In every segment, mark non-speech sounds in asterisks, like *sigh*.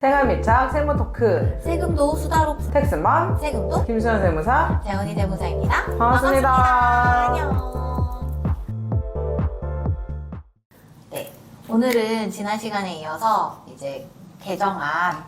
생활 밀착 세무 토크 세금도 수다롭 텍스만 세금도 김수현 세무사 재원이 세무사입니다. 반갑습니다. 안녕. 네, 오늘은 지난 시간에 이어서 이제 개정안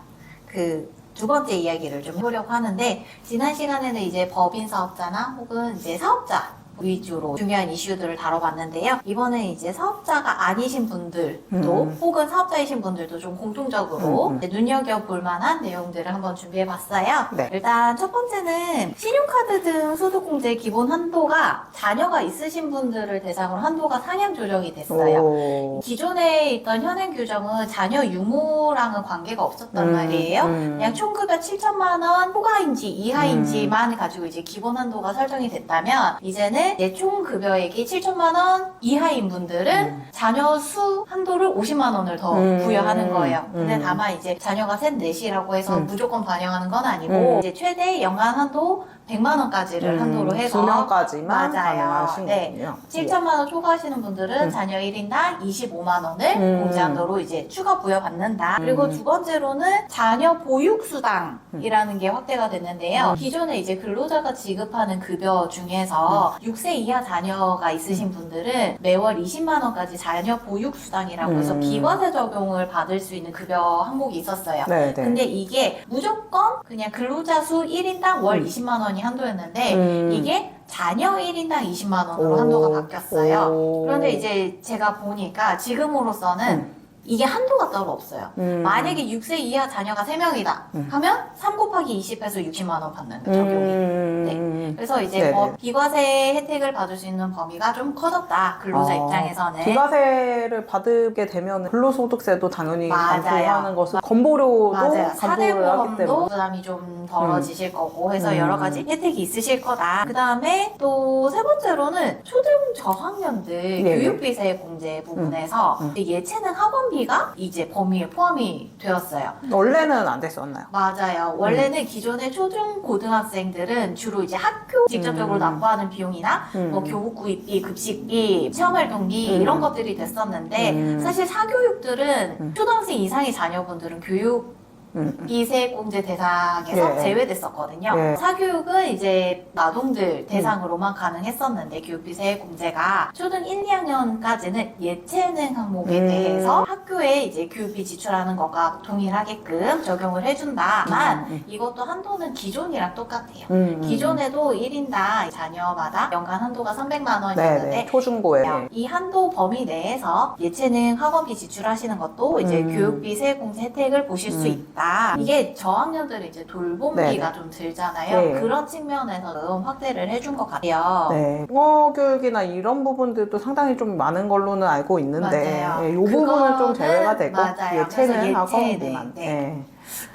그 두 번째 이야기를 좀 해보려고 하는데 지난 시간에는 이제 법인 사업자나 혹은 이제 사업자 위주로 중요한 이슈들을 다뤄봤는데요. 이번엔 이제 사업자가 아니신 분들도 음. 혹은 사업자이신 분들도 좀 공통적으로 음, 음. 눈여겨볼 만한 내용들을 한번 준비해봤어요. 네. 일단 첫 번째는 신용카드 등 소득공제 기본 한도가 자녀가 있으신 분들을 대상으로 한도가 상향 조정이 됐어요. 오. 기존에 있던 현행 규정은 자녀 유무랑은 관계가 없었단 음, 말이에요. 음. 그냥 총급여 7천만 원 후가인지 이하인지만 가지고 이제 기본 한도가 설정이 됐다면 이제는 이제 총급여액이 7천만 원 이하인 분들은 음. 자녀 수 한도를 50만 원을 더 음. 부여하는 거예요. 근데 음. 다만 이제 자녀가 셋 넷이라고 해서 음. 무조건 반영하는 건 아니고 음. 이제 최대 연간 한도 100만 원까지를 한도로 해서 두 명까지만 맞아요. 가능하신 네. 거군요. 7천만 원 초과하시는 분들은 음. 자녀 1인당 25만 원을 음. 공제한도로 이제 추가 부여받는다. 음. 그리고 두 번째로는 자녀 보육수당이라는 게 확대가 됐는데요. 음. 기존에 이제 근로자가 지급하는 급여 중에서 6세 이하 자녀가 있으신 분들은 매월 20만 원까지 자녀 보육수당이라고 해서 음. 비과세 적용을 받을 수 있는 급여 항목이 있었어요. 네, 네. 근데 이게 무조건 그냥 근로자 수 1인당 월 음. 20만 원이 한도였는데 음. 이게 자녀 1인당 20만 원으로 오. 한도가 바뀌었어요. 오. 그런데 이제 제가 보니까 지금으로서는 음. 이게 한도가 따로 없어요. 음. 만약에 6세 이하 자녀가 3명이다 음. 하면 3 곱하기 20해서 60만 원 받는 거 적용이. 음. 네. 그래서 이제 네네. 뭐 비과세 혜택을 받을 수 있는 범위가 좀 커졌다. 근로자 어, 입장에서는. 비과세를 받게 되면 근로소득세도 당연히 맞아요. 감소하는 것은 건보료도 맞아요. 사대보험도 때문에 부담이 좀 덜어지실 거고 해서 음. 여러 가지 혜택이 있으실 거다. 그 다음에 또 세 번째로는 초등 저학년들 네, 교육비세 공제 부분에서 음. 예체능 학원 비가 이제 범위에 포함이 되었어요. 원래는 안 됐었나요? 맞아요. 원래는 기존의 초중 고등학생들은 주로 이제 학교 직접적으로 음. 납부하는 비용이나 음. 뭐 교복 구입비, 급식비, 체험활동비 음. 이런 것들이 됐었는데 음. 사실 사교육들은 음. 초등학생 이상의 자녀분들은 교육 음. 비세공제 대상에서 예. 제외됐었거든요. 예. 사교육은 이제 아동들 대상으로만 가능했었는데 교육비세 공제가 초등 1, 2학년까지는 예체능 항목에 음. 대해서 학교에 이제 교육비 지출하는 것과 동일하게끔 적용을 해준다만 음, 음. 이것도 한도는 기존이랑 똑같아요. 음, 음. 기존에도 1인당 자녀마다 연간 한도가 300만 원이었는데 네네 초중고에 이 한도 범위 내에서 예체능 학원비 지출하시는 것도 이제 음. 교육비 세공제 혜택을 보실 수 음. 있다. 이게 저학년들은 이제 돌봄비가 네네. 좀 들잖아요. 네. 그런 측면에서는 확대를 해준 것 같아요. 네. 영어 교육이나 이런 부분들도 상당히 좀 많은 걸로는 알고 있는데 맞아요. 예, 이 부분은 좀 제외가 되고 맞아요. 예체능 그래서 학원비만 네. 네.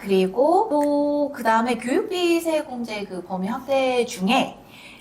그리고 또 그 다음에 교육비 세공제 그 범위 확대 중에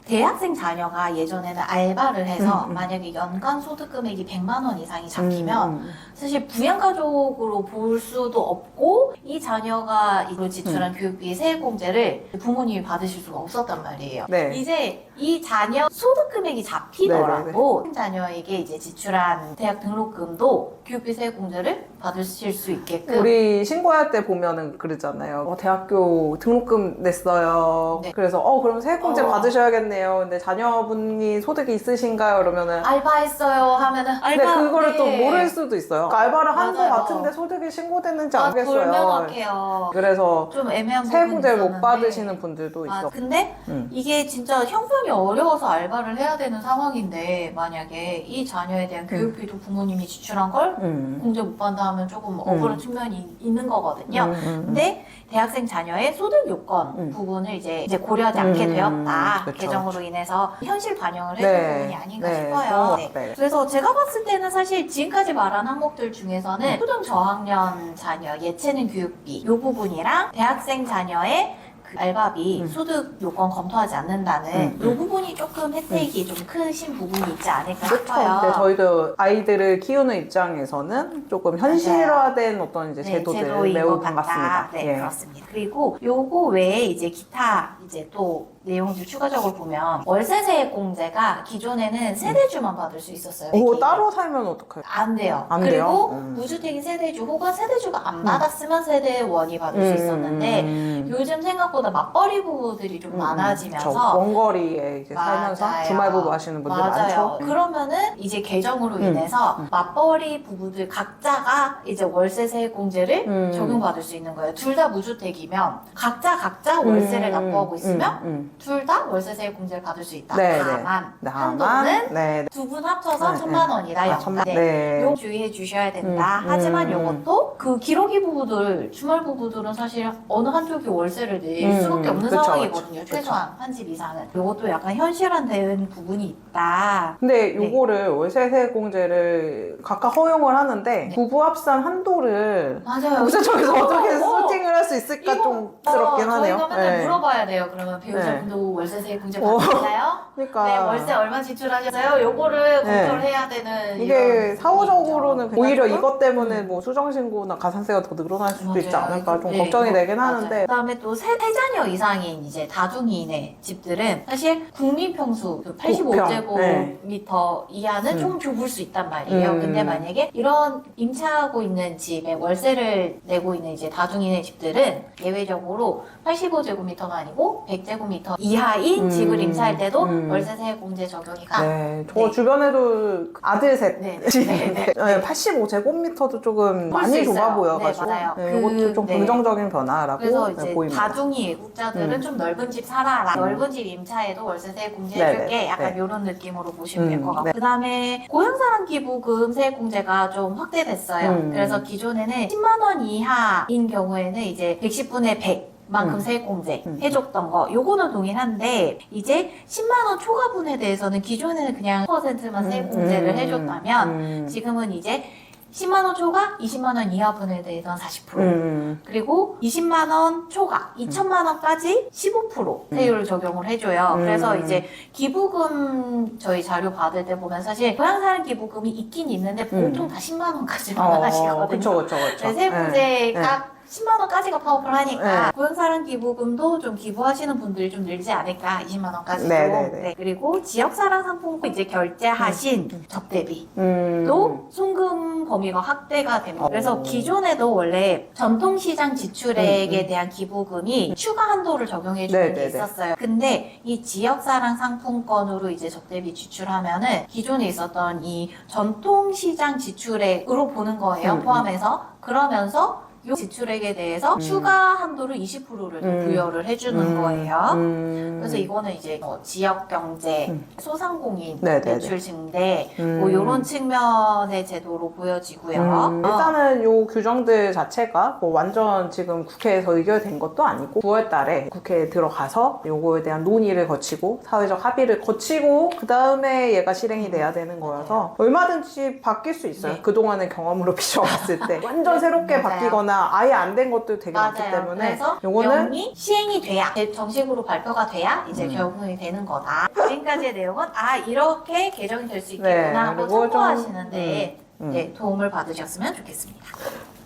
대학생 자녀가 예전에는 알바를 해서 음, 음. 만약에 연간 소득 금액이 100만 원 이상이 잡히면 음, 사실 부양가족으로 볼 수도 없고 이 자녀가 이로 지출한 음. 교육비 세액공제를 부모님이 받으실 수가 없었단 말이에요. 네. 이제 이 자녀 소득 금액이 잡히더라도 자녀에게 이제 지출한 대학 등록금도 교육비 세액공제를 받으실 수 있게끔 우리 신고할 때 보면은 그러잖아요. 어, 대학교 등록금 냈어요. 네. 그래서 어 그럼 세액공제 어. 받으셔야겠네 요. 근데 자녀분이 소득이 있으신가요? 그러면은 알바했어요 하면은 근데 알바 그거를 또 네. 모를 수도 있어요. 알바를 한 거 맞아요. 같은데 소득이 신고됐는지 아, 알겠어요. 불명확해요. 그래서 좀 애매한 부분이 세액공제를 못 있었는데. 받으시는 분들도 아, 있어. 근데 음. 이게 진짜 형편이 어려워서 알바를 해야 되는 상황인데 만약에 이 자녀에 대한 교육비도 부모님이 지출한 걸 음. 공제 못 받는다 하면 조금 억울한 측면이 있는 거거든요. 음, 음, 음. 근데 대학생 자녀의 소득 요건 음. 부분을 이제 이제 고려하지 않게 음, 되었다. 그쵸, 개정 으로 인해서 현실 반영을 해준 네. 부분이 아닌가 네, 싶어요. 것 네. 그래서 제가 봤을 때는 사실 지금까지 말한 항목들 중에서는 초등 저학년 자녀 예체능 교육비 이 부분이랑 대학생 자녀의 그 알바비 음. 소득 요건 검토하지 않는다는 음, 이 부분이 조금 혜택이 좀 크신 부분이 있지 않을까 그렇죠. 싶어요. 근데 저희도 아이들을 키우는 입장에서는 조금 현실화된 어떤 이제 네, 제도들 제도인 매우 것 반갑습니다. 같다. 네, 예. 그렇습니다. 그리고 요거 외에 이제 기타 이제 또 내용들 추가적으로 보면 월세 세액공제가 기존에는 세대주만 받을 수 있었어요. 오. 따로 살면 어떡해요? 안 돼요. 안 그리고 돼요? 음. 무주택인 세대주 혹은 세대주가 안 받았으면 세대원이 받을 수 있었는데 음. 요즘 생각보다 맞벌이 부부들이 좀 음, 많아지면서 저 원거리에 이제 살면서 맞아요. 주말 부부 하시는 분들 맞아요. 많죠. 그러면은 이제 개정으로 음, 인해서 음. 맞벌이 부부들 각자가 이제 월세 세액공제를 음. 적용받을 수 있는 거예요. 둘 다 무주택이면 각자 각자 월세를 음, 납부하고 음, 있으면 음, 둘 다 월세 세액 공제를 받을 수 있다. 네, 네. 다만 네. 한도는 네. 두 분 합쳐서 네, 천만 네. 원이다. 아, 영 천만 네. 네. 요 주의해 주셔야 된다. 음, 하지만 음. 요것도 그 기러기 부부들, 주말 부부들은 사실 어느 한쪽이 월세를 낼 음, 수밖에 없는 그쵸, 상황이거든요. 그쵸, 최소한 한 집 이상은. 요것도 약간 현실화된 부분이 있다. 근데 네. 요거를 월세 세액 공제를 각각 허용을 하는데 네. 부부 합산 한도를 맞아요. 국세청에서 어떻게 어, 세팅을 할 수 있을까 이거, 어, 하네요. 저희가 맨날 네. 물어봐야 돼요. 그러면 배우자 분도 월세 세액공제 어. 받으시나요? *laughs* 그러니까 네, 월세 얼마 지출하셨어요? 요거를 네. 검토를 해야 되는 이게 이런 사후적으로는 부분이 오히려. 이것 때문에 뭐 수정신고나 가산세가 더 늘어날 수도 있지 맞아요. 않을까 좀 네, 걱정이 이거 되긴 맞아요. 하는데 그다음에 또세 자녀 이상인 이제 다둥이인의 집들은 사실 국민 평수 그 국평, 85제곱미터 네. 이하는 음. 좀 좁을 수 있단 말이에요. 음. 근데 만약에 이런 임차하고 있는 집에 월세를 내고 있는 이제 다둥이네 집들은 예외적으로 85제곱미터가 아니고 100제곱미터 이하인 음. 집을 임차할 때도 음. 월세세 공제 적용이가 네, 저 네. 주변에도 아들 셋 네, *laughs* 집인데 85제곱미터도 조금 많이 있어요. 좁아 네, 보여가지고 맞아요. 네, 그, 이것도 좀 네. 긍정적인 변화라고 그래서 네, 이제 보입니다. 다중이 애국자들은 음. 좀 넓은 집 살아라. 음. 넓은 집 임차에도 월세세 공제해줄게. 네네, 약간 네. 이런 느낌으로 보시면 될 음, 것 같고. 네. 그 다음에 고향사랑 기부금 세액 공제가 좀 확대됐어요. 음. 그래서 기존에는 10만원 이하인 경우에는 이제 110분의 100. 만큼 음. 세액공제 음. 해줬던 거 요거는 동일한데 이제 10만 원 초과분에 대해서는 기존에는 그냥 10%만 세액공제를 음, 해줬다면 음, 지금은 이제 10만 원 초과 20만 원 이하 분에 대해서는 40% 음, 그리고 20만 원 초과 2천만 원까지 15% 세율을 적용을 해줘요. 음. 그래서 이제 기부금 저희 자료 받을 때 보면 사실 고향사랑 기부금이 있긴 있는데 보통 다 10만 원까지 만 어, 하시거든요. 그쵸, 그쵸, 그쵸. 네, 세금제가 네. 10만 원까지가 파워풀하니까 네. 고향사랑 기부금도 좀 기부하시는 분들이 좀 늘지 않을까 20만 원까지도. 네, 네, 네. 그리고 지역사랑 상품권 이제 결제하신 음. 접대비 음, 또 송금 범위가 확대가 됩니다. 어. 그래서 기존에도 원래 전통시장 지출액에 음, 음. 대한 기부금이 추가 한도를 적용해 주는 네, 게 네, 네. 있었어요. 근데 이 지역사랑 상품권으로 이제 적대비 지출하면은 기존에 있었던 이 전통시장 지출액으로 보는 거예요. 음, 음. 포함해서 그러면서 이 지출액에 대해서 음. 추가 한도를 20%를 더 음. 부여를 해주는 음, 거예요. 음, 그래서 이거는 이제 뭐 지역 경제, 음. 소상공인 네, 네, 네. 매출 증대 음. 뭐 이런 측면의 제도로 보여지고요. 음, 어. 일단은 요 규정들 자체가 뭐 완전 지금 국회에서 의결된 것도 아니고 9월 달에 국회에 들어가서 요거에 대한 논의를 거치고 사회적 합의를 거치고 그 다음에 얘가 실행이 돼야 되는 거여서 얼마든지 바뀔 수 있어요. 네. 그 동안의 경험으로 *laughs* 비춰봤을 때 완전 새롭게. 바뀌거나 아예 안 된 것도 되게 많기 맞아요. 때문에 그래서 요거는 명이 시행이 돼야 정식으로 발표가 돼야 이제 음. 적용이 되는 거다. 지금까지의 내용은 아 이렇게 개정이 될 수 있겠구나 네, 하고 그리고 좀, 참고하시는데 음. 네, 도움을 받으셨으면 좋겠습니다.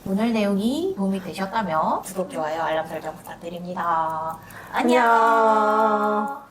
오늘 내용이 도움이 되셨다면 구독, 좋아요, 알람 설정 부탁드립니다. 안녕. 안녕.